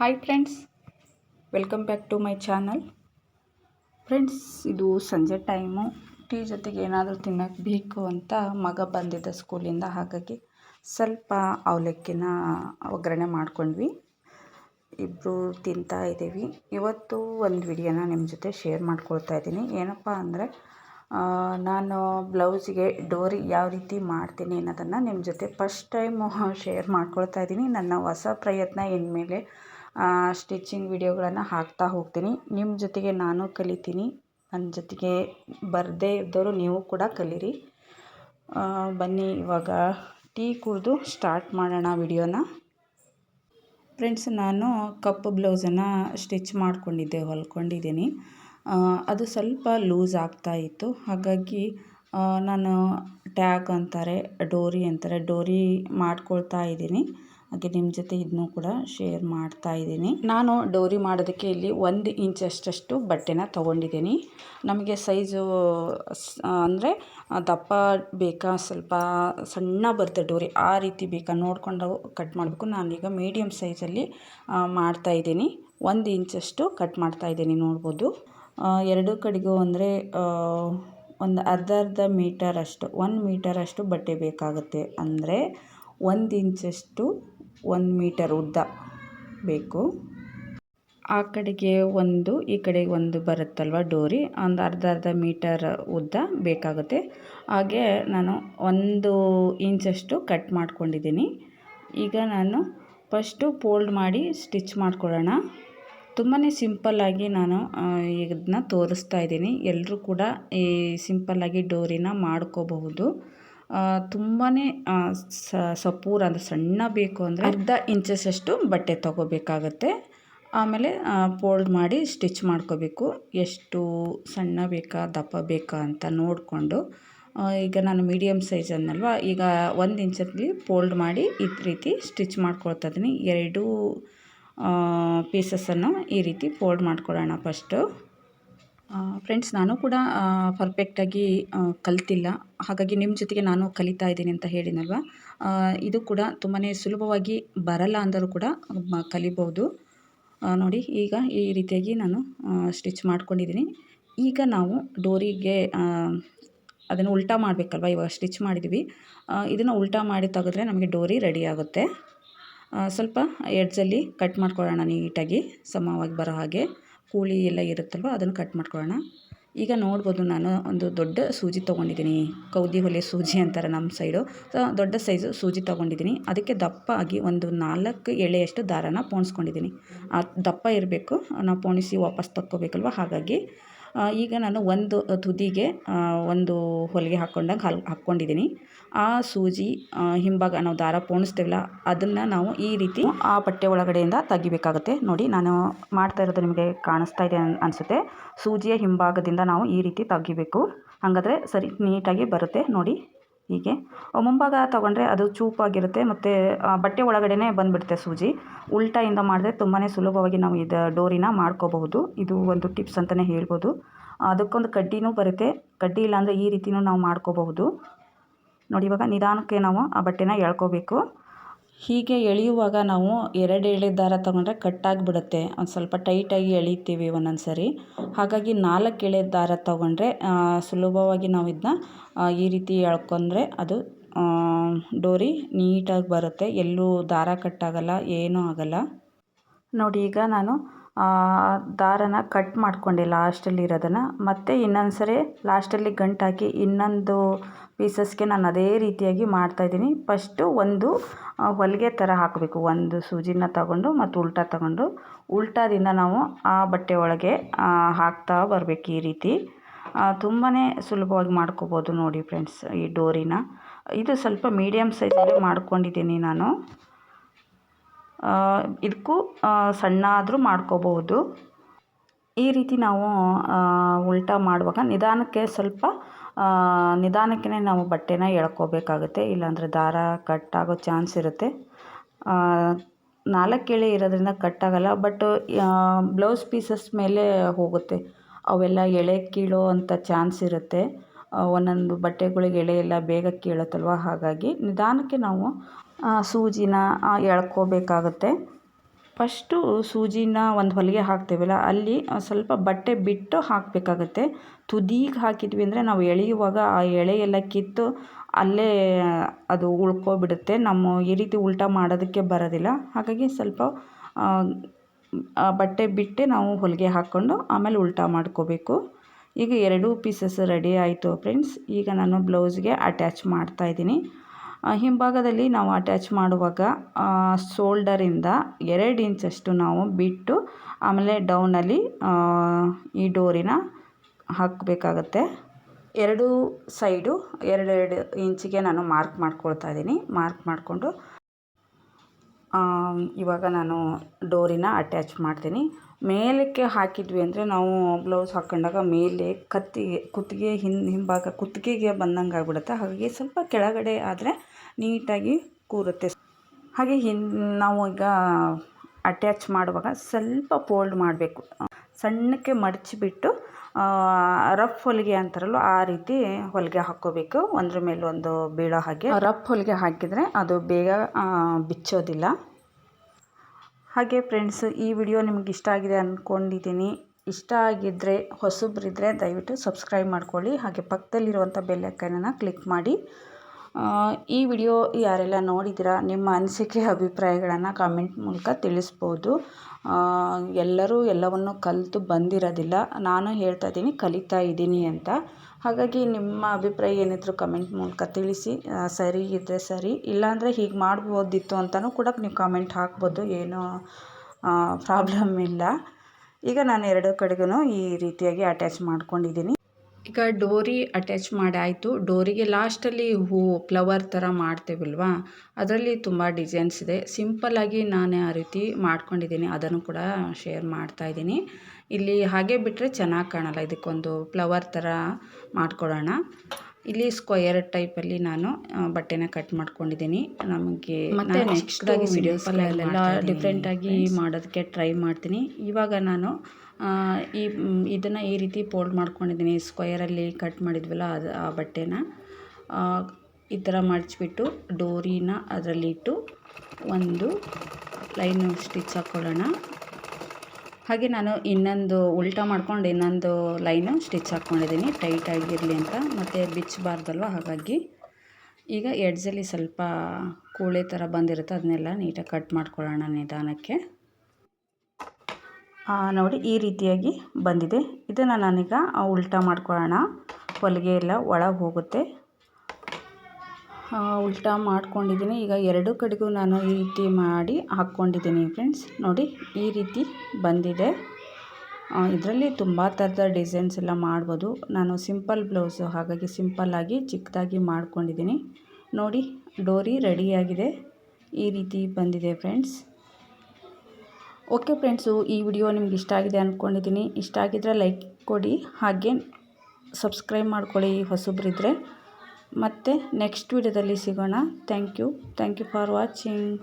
Hi friends welcome back to my channel friends ಇದು ಸಂಜೆ time tea ಜೊತೆಗೆ ಏನಾದರೂ ತಿನ್ನೋಕ್ಕೆ ಬೇಕು ಅಂತ ಮಗ ಬಂದಿದ್ದ ಸ್ಕೂಲಿಂದ ಹಾಗಾಗಿ ಸ್ವಲ್ಪ ಅವಲಕ್ಕಿನ ಒಗ್ಗರಣೆ ಮಾಡ್ಕೊಂಡ್ವಿ. ಇಬ್ಬರು ತಿಂತಾ ಇದ್ದೀವಿ. ಇವತ್ತು ಒಂದು ವಿಡಿಯೋನ ನಿಮ್ಮ ಜೊತೆ ಶೇರ್ ಮಾಡ್ಕೊಳ್ತಾ ಇದ್ದೀನಿ. ಏನಪ್ಪ ಅಂದರೆ ನಾನು ಬ್ಲೌಸಿಗೆ ಡೋರಿ ಯಾವ ರೀತಿ ಮಾಡ್ತೀನಿ ಅನ್ನೋದನ್ನು ನಿಮ್ಮ ಜೊತೆ ಫಸ್ಟ್ ಟೈಮು ಶೇರ್ ಮಾಡ್ಕೊಳ್ತಾ ಇದ್ದೀನಿ. ನನ್ನ ಹೊಸ ಪ್ರಯತ್ನ ಇನ್ಮೇಲೆ ಸ್ಟಿಚಿಂಗ್ ವೀಡಿಯೋಗಳನ್ನು ಹಾಕ್ತಾ ಹೋಗ್ತೀನಿ. ನಿಮ್ಮ ಜೊತೆಗೆ ನಾನು ಕಲಿತೀನಿ. ನನ್ನ ಜೊತೆಗೆ ಬರದೇ ಇದ್ದವರು ನೀವು ಕೂಡ ಕಲೀರಿ. ಬನ್ನಿ, ಇವಾಗ ಟೀ ಕುಡಿದು ಸ್ಟಾರ್ಟ್ ಮಾಡೋಣ ವಿಡಿಯೋನ ಫ್ರೆಂಡ್ಸ್ ನಾನು ಕಪ್ ಬ್ಲೌಸನ್ನು ಸ್ಟಿಚ್ ಮಾಡಿಕೊಂಡಿದ್ದೆ, ಹೊಲ್ಕೊಂಡಿದ್ದೀನಿ. ಅದು ಸ್ವಲ್ಪ ಲೂಸ್ ಆಗ್ತಾ ಇತ್ತು. ಹಾಗಾಗಿ ನಾನು ಟ್ಯಾಗ್ ಅಂತಾರೆ, ಡೋರಿ ಅಂತಾರೆ, ಡೋರಿ ಮಾಡ್ಕೊಳ್ತಾ ಇದ್ದೀನಿ. ಹಾಗೆ ನಿಮ್ಮ ಜೊತೆ ಇದನ್ನು ಕೂಡ ಶೇರ್ ಮಾಡ್ತಾ ಇದ್ದೀನಿ. ನಾನು ಡೋರಿ ಮಾಡೋದಕ್ಕೆ ಇಲ್ಲಿ ಒಂದು ಇಂಚಷ್ಟಷ್ಟು ಬಟ್ಟೆನ ತೊಗೊಂಡಿದ್ದೀನಿ. ನಮಗೆ ಸೈಜು ಅಂದರೆ ದಪ್ಪ ಬೇಕಾ ಸ್ವಲ್ಪ ಸಣ್ಣ ಬರುತ್ತೆ ಡೋರಿ ಆ ರೀತಿ ಬೇಕಾ ನೋಡಿಕೊಂಡು ಕಟ್ ಮಾಡಬೇಕು. ನಾನೀಗ ಮೀಡಿಯಮ್ ಸೈಜಲ್ಲಿ ಮಾಡ್ತಾಯಿದ್ದೀನಿ ಒಂದು ಇಂಚಷ್ಟು ಕಟ್ ಮಾಡ್ತಾ ಇದ್ದೀನಿ ನೋಡ್ಬೋದು. ಎರಡು ಕಡೆಗೂ ಅಂದರೆ ಒಂದು ಅರ್ಧ ಅರ್ಧ ಮೀಟರಷ್ಟು ಒಂದು ಮೀಟರಷ್ಟು ಬಟ್ಟೆ ಬೇಕಾಗುತ್ತೆ. ಅಂದರೆ ಒಂದು ಇಂಚಷ್ಟು ಒಂದು ಮೀಟರ್ ಉದ್ದ ಬೇಕು. ಆ ಕಡೆಗೆ ಒಂದು, ಈ ಕಡೆಗೆ ಒಂದು ಬರುತ್ತಲ್ವ ಡೋರಿ? ಒಂದು ಅರ್ಧ ಅರ್ಧ ಮೀಟರ್ ಉದ್ದ ಬೇಕಾಗುತ್ತೆ. ಹಾಗೆ ನಾನು ಒಂದು ಇಂಚಷ್ಟು ಕಟ್ ಮಾಡ್ಕೊಂಡಿದ್ದೀನಿ. ಈಗ ನಾನು ಫಸ್ಟು ಫೋಲ್ಡ್ ಮಾಡಿ ಸ್ಟಿಚ್ ಮಾಡ್ಕೊಳ್ಳೋಣ. ತುಂಬಾ ಸಿಂಪಲ್ಲಾಗಿ ನಾನು ಇದನ್ನ ತೋರಿಸ್ತಾ ಇದ್ದೀನಿ. ಎಲ್ಲರೂ ಕೂಡ ಈ ಸಿಂಪಲ್ಲಾಗಿ ಡೋರಿನ ಮಾಡ್ಕೋಬಹುದು. ತುಂಬಾ ಸಪೂರ ಅಂದರೆ ಸಣ್ಣ ಬೇಕು ಅಂದರೆ ಅರ್ಧ ಇಂಚಸಷ್ಟು ಬಟ್ಟೆ ತೊಗೋಬೇಕಾಗತ್ತೆ. ಆಮೇಲೆ ಫೋಲ್ಡ್ ಮಾಡಿ ಸ್ಟಿಚ್ ಮಾಡ್ಕೋಬೇಕು. ಎಷ್ಟು ಸಣ್ಣ ಬೇಕಾ, ದಪ್ಪ ಬೇಕಾ ಅಂತ ನೋಡಿಕೊಂಡು ಈಗ ನಾನು ಮೀಡಿಯಮ್ ಸೈಜ್ ಈಗ ಒಂದು ಇಂಚಲ್ಲಿ ಫೋಲ್ಡ್ ಮಾಡಿ ಈ ರೀತಿ ಸ್ಟಿಚ್ ಮಾಡ್ಕೊಳ್ತಾ ಇದ್ದೀನಿ. ಎರಡೂ ಪೀಸಸನ್ನು ಈ ರೀತಿ ಫೋಲ್ಡ್ ಮಾಡ್ಕೊಳ್ಳೋಣ ಫಸ್ಟು ಫ್ರೆಂಡ್ಸ್ ನಾನು ಕೂಡ ಪರ್ಫೆಕ್ಟಾಗಿ ಕಲ್ತಿಲ್ಲ. ಹಾಗಾಗಿ ನಿಮ್ಮ ಜೊತೆಗೆ ನಾನು ಕಲಿತಾ ಇದ್ದೀನಿ ಅಂತ ಹೇಳಿನಲ್ವ? ಇದು ಕೂಡ ತುಂಬಾ ಸುಲಭವಾಗಿ ಬರಲ್ಲ ಅಂದರೂ ಕೂಡ ಕಲಿಬೋದು. ನೋಡಿ, ಈಗ ಈ ರೀತಿಯಾಗಿ ನಾನು ಸ್ಟಿಚ್ ಮಾಡ್ಕೊಂಡಿದ್ದೀನಿ. ಈಗ ನಾವು ಡೋರಿಗೆ ಅದನ್ನು ಉಲ್ಟಾ ಮಾಡಬೇಕಲ್ವ? ಇವಾಗ ಸ್ಟಿಚ್ ಮಾಡಿದ್ವಿ ಇದನ್ನು ಉಲ್ಟಾ ಮಾಡಿ ತೆಗೆದ್ರೆ ನಮಗೆ ಡೋರಿ ರೆಡಿ ಆಗುತ್ತೆ. ಸ್ವಲ್ಪ ಎಡ್ಜಲ್ಲಿ ಕಟ್ ಮಾಡ್ಕೊಳ್ಳೋಣ ನೀಟಾಗಿ, ಸಮವಾಗಿ ಬರೋ ಹಾಗೆ. ಕೂಳಿ ಎಲ್ಲ ಇರುತ್ತಲ್ವ, ಅದನ್ನು ಕಟ್ ಮಾಡ್ಕೊಳ್ಳೋಣ. ಈಗ ನೋಡ್ಬೋದು ನಾನು ಒಂದು ದೊಡ್ಡ ಸೂಜಿ ತೊಗೊಂಡಿದ್ದೀನಿ. ಕೌದಿ ಹೊಲೆ ಸೂಜಿ ಅಂತಾರೆ ನಮ್ಮ ಸೈಡು ದೊಡ್ಡ ಸೈಜು ಸೂಜಿ ತೊಗೊಂಡಿದ್ದೀನಿ. ಅದಕ್ಕೆ ದಪ್ಪ ಆಗಿ ಒಂದು ನಾಲ್ಕು ಎಳೆಯಷ್ಟು ದಾರನ ಪೋಣಿಸ್ಕೊಂಡಿದ್ದೀನಿ. ಆ ದಪ್ಪ ಇರಬೇಕು. ನಾವು ಪೋಣಿಸಿ ವಾಪಸ್ ತಕ್ಕೋಬೇಕಲ್ವ? ಹಾಗಾಗಿ ಈಗ ನಾನು ಒಂದು ತುದಿಗೆ ಒಂದು ಹೊಲಿಗೆ ಹಾಕ್ಕೊಂಡಂಗೆ ಹಲ್ ಹಾಕ್ಕೊಂಡಿದ್ದೀನಿ ಆ ಸೂಜಿ ಹಿಂಭಾಗ ನಾವು ದಾರ ಪೋಣಿಸ್ತೀವಲ್ಲ, ಅದನ್ನು ನಾವು ಈ ರೀತಿ ಆ ಬಟ್ಟೆ ಒಳಗಡೆಯಿಂದ ತೆಗಿಬೇಕಾಗುತ್ತೆ. ನೋಡಿ, ನಾನು ಮಾಡ್ತಾ ಇರೋದು ನಿಮಗೆ ಕಾಣಿಸ್ತಾ ಇದೆ ಅನಿಸುತ್ತೆ. ಸೂಜಿಯ ಹಿಂಭಾಗದಿಂದ ನಾವು ಈ ರೀತಿ ತೆಗಿಬೇಕು. ಹಾಗಾದರೆ ಸರಿ, ನೀಟಾಗಿ ಬರುತ್ತೆ. ನೋಡಿ ಹೀಗೆ. ಮುಂಭಾಗ ತೊಗೊಂಡ್ರೆ ಅದು ಚೂಪಾಗಿರುತ್ತೆ. ಮತ್ತು ಬಟ್ಟೆ ಒಳಗಡೆನೇ ಬಂದುಬಿಡುತ್ತೆ ಸೂಜಿ. ಉಲ್ಟಾಯಿಂದ ಮಾಡಿದ್ರೆ ತುಂಬಾ ಸುಲಭವಾಗಿ ನಾವು ಇದು ಡೋರಿನ ಮಾಡ್ಕೋಬಹುದು. ಇದು ಒಂದು ಟಿಪ್ಸ್ ಅಂತಲೇ ಹೇಳ್ಬೋದು. ಅದಕ್ಕೊಂದು ಕಡ್ಡಿನೂ ಬರುತ್ತೆ. ಕಡ್ಡಿ ಇಲ್ಲಾಂದರೆ ಈ ರೀತಿಯೂ ನಾವು ಮಾಡ್ಕೋಬಹುದು. ನೋಡಿ, ಇವಾಗ ನಿಧಾನಕ್ಕೆ ನಾವು ಆ ಬಟ್ಟೆನ ಎಳ್ಕೋಬೇಕು. ಹೀಗೆ ಎಳೆಯುವಾಗ ನಾವು ಎರಡು ಎಳೆ ದಾರ ತೊಗೊಂಡ್ರೆ ಕಟ್ಟಾಗಿಬಿಡುತ್ತೆ. ಒಂದು ಸ್ವಲ್ಪ ಟೈಟಾಗಿ ಎಳಿತೀವಿ ಒಂದೊಂದು ಸರಿ ಹಾಗಾಗಿ ನಾಲ್ಕು ಎಳೆ ದಾರ ತಗೊಂಡ್ರೆ ಸುಲಭವಾಗಿ ನಾವು ಇದನ್ನ ಈ ರೀತಿ ಎಳ್ಕೊಂಡ್ರೆ ಅದು ಡೋರಿ ನೀಟಾಗಿ ಬರುತ್ತೆ. ಎಲ್ಲೂ ದಾರ ಕಟ್ಟಾಗಲ್ಲ, ಏನೂ ಆಗಲ್ಲ. ನೋಡಿ, ಈಗ ನಾನು ದಾರನ ಕಟ್ ಮಾಡ್ಕೊಂಡೆ ಲಾಸ್ಟಲ್ಲಿ ಇರೋದನ್ನು. ಮತ್ತು ಇನ್ನೊಂದು ಸರಿ ಲಾಸ್ಟಲ್ಲಿ ಗಂಟು ಹಾಕಿ ಇನ್ನೊಂದು ಪೀಸಸ್ಗೆ ನಾನು ಅದೇ ರೀತಿಯಾಗಿ ಮಾಡ್ತಾಯಿದ್ದೀನಿ ಫಸ್ಟು ಒಂದು ಹೊಲಿಗೆ ಥರ ಹಾಕಬೇಕು. ಒಂದು ಸೂಜಿನ ತಗೊಂಡು ಮತ್ತು ಉಲ್ಟಾ ತಗೊಂಡು. ಉಲ್ಟಾದಿಂದ ನಾವು ಆ ಬಟ್ಟೆ ಒಳಗೆ ಹಾಕ್ತಾ ಬರಬೇಕು ಈ ರೀತಿ. ತುಂಬಾ ಸುಲಭವಾಗಿ ಮಾಡ್ಕೋಬೋದು ನೋಡಿ ಫ್ರೆಂಡ್ಸ್ ಈ ಡೋರಿನ. ಇದು ಸ್ವಲ್ಪ ಮೀಡಿಯಮ್ ಸೈಜಲ್ಲೇ ಮಾಡ್ಕೊಂಡಿದ್ದೀನಿ ನಾನು. ಇದಕ್ಕೂ ಸಣ್ಣ ಆದರೂ ಮಾಡ್ಕೋಬಹುದು ಈ ರೀತಿ ನಾವು ಉಲ್ಟಾ ಮಾಡುವಾಗ ನಿಧಾನಕ್ಕೆ ಸ್ವಲ್ಪ ನಿಧಾನಕ್ಕೇ ನಾವು ಬಟ್ಟೆನ ಎಳ್ಕೋಬೇಕಾಗುತ್ತೆ. ಇಲ್ಲಾಂದರೆ ದಾರ ಕಟ್ಟಾಗೋ ಚಾನ್ಸ್ ಇರುತ್ತೆ. ನಾಲ್ಕು ಎಳೆ ಇರೋದ್ರಿಂದ ಆಗಲ್ಲ. ಬಟ್ ಬ್ಲೌಸ್ ಪೀಸಸ್ ಮೇಲೆ ಹೋಗುತ್ತೆ. ಅವೆಲ್ಲ ಎಳೆ ಕೀಳೋ ಅಂಥ ಚಾನ್ಸ್ ಇರುತ್ತೆ. ಒಂದೊಂದು ಬಟ್ಟೆಗಳಿಗೆ ಎಳೆ ಎಲ್ಲ ಬೇಗ ಕೀಳುತ್ತಲ್ವ? ಹಾಗಾಗಿ ನಿಧಾನಕ್ಕೆ ನಾವು ಸೂಜಿನ ಎಳ್ಕೋಬೇಕಾಗುತ್ತೆ. ಫಸ್ಟು ಸೂಜಿನ ಒಂದು ಹೊಲಿಗೆ ಹಾಕ್ತೇವಲ್ಲ, ಅಲ್ಲಿ ಸ್ವಲ್ಪ ಬಟ್ಟೆ ಬಿಟ್ಟು ಹಾಕಬೇಕಾಗತ್ತೆ. ತುದಿಗೆ ಹಾಕಿದ್ವಿ ಅಂದರೆ ನಾವು ಎಳೆಯುವಾಗ ಆ ಎಳೆ ಎಲ್ಲ ಕಿತ್ತು ಅಲ್ಲೇ, ಅದು ಉಳ್ಕೊಬಿಡುತ್ತೆ. ನಮ್ಮ ಈ ರೀತಿ ಉಲ್ಟಾ ಮಾಡೋದಕ್ಕೆ ಬರೋದಿಲ್ಲ. ಹಾಗಾಗಿ ಸ್ವಲ್ಪ ಬಟ್ಟೆ ಬಿಟ್ಟೆ ನಾವು ಹೊಲಿಗೆ ಹಾಕ್ಕೊಂಡು ಆಮೇಲೆ ಉಲ್ಟಾ ಮಾಡ್ಕೋಬೇಕು. ಈಗ ಎರಡೂ ಪೀಸಸ್ ರೆಡಿ ಆಯಿತು ಫ್ರೆಂಡ್ಸ್ ಈಗ ನಾನು ಬ್ಲೌಸ್ಗೆ ಅಟ್ಯಾಚ್ ಮಾಡ್ತಾಯಿದ್ದೀನಿ ಹಿಂಭಾಗದಲ್ಲಿ ನಾವು ಅಟ್ಯಾಚ್ ಮಾಡುವಾಗ ಶೋಲ್ಡರಿಂದ ಎರಡು ಇಂಚಷ್ಟು ನಾವು ಬಿಟ್ಟು, ಆಮೇಲೆ ಡೌನಲ್ಲಿ ಈ ಡೋರಿನ ಹಾಕಬೇಕಾಗತ್ತೆ. ಎರಡು ಸೈಡು ಎರಡೆರಡು ಇಂಚಿಗೆ ನಾನು ಮಾರ್ಕ್ ಮಾಡ್ಕೊಳ್ತಾ ಇದ್ದೀನಿ. ಮಾರ್ಕ್ ಮಾಡಿಕೊಂಡು ಇವಾಗ ನಾನು ಡೋರಿನ ಅಟ್ಯಾಚ್ ಮಾಡ್ತೀನಿ. ಮೇಲಕ್ಕೆ ಹಾಕಿದ್ವಿ ಅಂದರೆ ನಾವು ಬ್ಲೌಸ್ ಹಾಕ್ಕೊಂಡಾಗ ಮೇಲೆ ಕತ್ತಿಗೆ, ಕುತ್ತಿಗೆ ಹಿಂದೆ, ಹಿಂಭಾಗ ಕುತ್ತಿಗೆಗೆ ಬಂದಂಗೆ ಆಗ್ಬಿಡುತ್ತೆ ಹಾಗಾಗಿ ಸ್ವಲ್ಪ ಕೆಳಗಡೆ ಆದರೆ ನೀಟಾಗಿ ಕೂರುತ್ತೆ. ಹಾಗೆ ಹಿನ್ ನಾವು ಈಗ ಅಟ್ಯಾಚ್ ಮಾಡುವಾಗ ಸ್ವಲ್ಪ ಫೋಲ್ಡ್ ಮಾಡಬೇಕು. ಸಣ್ಣಕ್ಕೆ ಮಡಚಿಬಿಟ್ಟು ರಫ್ ಹೊಲಿಗೆ ಅಂತಾರಲ್ಲ ಆ ರೀತಿ ಹೊಲಿಗೆ ಹಾಕ್ಕೋಬೇಕು. ಒಂದ್ರ ಮೇಲೆ ಒಂದು ಬೀಳೋ ಹಾಗೆ. ರಫ್ ಹೊಲಿಗೆ ಹಾಕಿದರೆ ಅದು ಬೇಗ ಬಿಚ್ಚೋದಿಲ್ಲ. ಹಾಗೆ ಫ್ರೆಂಡ್ಸ್ ಈ ವಿಡಿಯೋ ನಿಮ್ಗೆ ಇಷ್ಟ ಆಗಿದೆ ಅಂದ್ಕೊಂಡಿದ್ದೀನಿ ಇಷ್ಟ ಆಗಿದ್ದರೆ ಹೊಸಬ್ರಿದ್ರೆ ದಯವಿಟ್ಟು ಸಬ್ಸ್ಕ್ರೈಬ್ ಮಾಡ್ಕೊಳ್ಳಿ. ಹಾಗೆ ಪಕ್ಕದಲ್ಲಿರುವಂಥ ಬೆಲ್ಲೈಕನನ್ನು ಕ್ಲಿಕ್ ಮಾಡಿ. ಈ ವಿಡಿಯೋ ಯಾರೆಲ್ಲ ನೋಡಿದ್ದೀರಾ, ನಿಮ್ಮ ಅನಿಸಿಕೆ, ಅಭಿಪ್ರಾಯಗಳನ್ನು ಕಾಮೆಂಟ್ ಮೂಲಕ ತಿಳಿಸ್ಬೋದು. ಎಲ್ಲರೂ ಎಲ್ಲವನ್ನು ಕಲಿತು ಬಂದಿರೋದಿಲ್ಲ. ನಾನು ಹೇಳ್ತಾ ಇದ್ದೀನಿ, ಕಲಿತಾ ಇದ್ದೀನಿ ಅಂತ. ಹಾಗಾಗಿ ನಿಮ್ಮ ಅಭಿಪ್ರಾಯ ಏನಿದ್ರು ಕಮೆಂಟ್ ಮೂಲಕ ತಿಳಿಸಿ. ಸರಿ ಇದ್ದರೆ ಸರಿ. ಇಲ್ಲಾಂದರೆ ಹೀಗೆ ಮಾಡ್ಬೋದಿತ್ತು ಅಂತಲೂ ಕೂಡ ನೀವು ಕಾಮೆಂಟ್ ಹಾಕ್ಬೋದು. ಏನೂ ಪ್ರಾಬ್ಲಮ್ ಇಲ್ಲ. ಈಗ ನಾನು ಎರಡು ಕಡೆಗೂ ಈ ರೀತಿಯಾಗಿ ಅಟ್ಯಾಚ್ ಮಾಡ್ಕೊಂಡಿದ್ದೀನಿ. ಈಗ ಡೋರಿ ಅಟ್ಯಾಚ್ ಮಾಡಿ ಆಯಿತು ಡೋರಿಗೆ ಲಾಸ್ಟಲ್ಲಿ ಹೂವು ಫ್ಲವರ್ ಥರ ಮಾಡ್ತೇವಲ್ವಾ? ಅದರಲ್ಲಿ ತುಂಬ ಡಿಸೈನ್ಸ್ ಇದೆ. ಸಿಂಪಲ್ಲಾಗಿ ನಾನು ಆ ರೀತಿ ಮಾಡ್ಕೊಂಡಿದ್ದೀನಿ. ಅದನ್ನು ಕೂಡ ಶೇರ್ ಮಾಡ್ತಾಯಿದ್ದೀನಿ ಇಲ್ಲಿ ಹಾಗೆ ಬಿಟ್ಟರೆ ಚೆನ್ನಾಗಿ ಕಾಣಲ್ಲ. ಇದಕ್ಕೊಂದು ಫ್ಲವರ್ ಥರ ಮಾಡ್ಕೊಡೋಣ. ಇಲ್ಲಿ ಸ್ಕ್ವಯರ್ ಟೈಪಲ್ಲಿ ನಾನು ಬಟ್ಟೆನ ಕಟ್ ಮಾಡ್ಕೊಂಡಿದ್ದೀನಿ. ನಮಗೆ ಮತ್ತೆ ನೆಕ್ಸ್ಟಾಗಿ ವಿಡಿಯೋಸಲ್ಲೆಲ್ಲ ಡಿಫ್ರೆಂಟಾಗಿ ಮಾಡೋದಕ್ಕೆ ಟ್ರೈ ಮಾಡ್ತೀನಿ. ಇವಾಗ ನಾನು ಈ ಇದನ್ನು ಈ ರೀತಿ ಫೋಲ್ಡ್ ಮಾಡ್ಕೊಂಡಿದ್ದೀನಿ. ಸ್ಕ್ವಯರಲ್ಲಿ ಕಟ್ ಮಾಡಿದ್ವಲ್ಲ ಅದು ಆ ಬಟ್ಟೆನ ಈ ಥರ ಮಡಚಿಬಿಟ್ಟು ಡೋರಿನ ಅದರಲ್ಲಿಟ್ಟು ಒಂದು ಲೈನು ಸ್ಟಿಚ್ ಹಾಕ್ಕೊಳ್ಳೋಣ ಹಾಗೆ ನಾನು ಇನ್ನೊಂದು ಉಲ್ಟಾ ಮಾಡ್ಕೊಂಡು ಇನ್ನೊಂದು ಲೈನು ಸ್ಟಿಚ್ ಹಾಕ್ಕೊಂಡಿದ್ದೀನಿ. ಟೈಟಾಗಿರಲಿ ಅಂತ. ಮತ್ತು ಬಿಚ್ಚಬಾರ್ದಲ್ವ ಹಾಗಾಗಿ ಈಗ ಎಡ್ಜಲ್ಲಿ ಸ್ವಲ್ಪ ಕೂಳೆ ಥರ ಬಂದಿರುತ್ತೆ. ಅದನ್ನೆಲ್ಲ ನೀಟಾಗಿ ಕಟ್ ಮಾಡ್ಕೊಳ್ಳೋಣ ನಿಧಾನಕ್ಕೆ. ನೋಡಿ ಈ ರೀತಿಯಾಗಿ ಬಂದಿದೆ. ಇದನ್ನು ನಾನೀಗ ಉಲ್ಟಾ ಮಾಡ್ಕೊಳ್ಳೋಣ. ಹೊಲಿಗೆ ಎಲ್ಲ ಒಳಗೆ ಹೋಗುತ್ತೆ. ಉಲ್ಟಾ ಮಾಡ್ಕೊಂಡಿದ್ದೀನಿ. ಈಗ ಎರಡು ಕಡೆಗೂ ನಾನು ಈ ರೀತಿ ಮಾಡಿ ಹಾಕ್ಕೊಂಡಿದ್ದೀನಿ ಫ್ರೆಂಡ್ಸ್ ನೋಡಿ, ಈ ರೀತಿ ಬಂದಿದೆ. ಇದರಲ್ಲಿ ತುಂಬ ಥರದ ಡಿಸೈನ್ಸ್ ಎಲ್ಲ ಮಾಡ್ಬೋದು. ನಾನು ಸಿಂಪಲ್ ಬ್ಲೌಸು ಹಾಗಾಗಿ ಸಿಂಪಲ್ಲಾಗಿ ಚಿಕ್ಕದಾಗಿ ಮಾಡ್ಕೊಂಡಿದ್ದೀನಿ. ನೋಡಿ, ಡೋರಿ ರೆಡಿಯಾಗಿದೆ. ಈ ರೀತಿ ಬಂದಿದೆ ಫ್ರೆಂಡ್ಸ್ ಓಕೆ ಫ್ರೆಂಡ್ಸು ಈ ವಿಡಿಯೋ ನಿಮ್ಗೆ ಇಷ್ಟ ಆಗಿದೆ ಅಂದ್ಕೊಂಡಿದ್ದೀನಿ ಇಷ್ಟ ಆಗಿದ್ರೆ ಲೈಕ್ ಕೊಡಿ. ಹಾಗೆ ಸಬ್ಸ್ಕ್ರೈಬ್ ಮಾಡ್ಕೊಳ್ಳಿ ಹೊಸಬ್ರಿದ್ದರೆ ಮತ್ತು ನೆಕ್ಸ್ಟ್ ವೀಡಿಯೋದಲ್ಲಿ ಸಿಗೋಣ. Thank you thank you for watching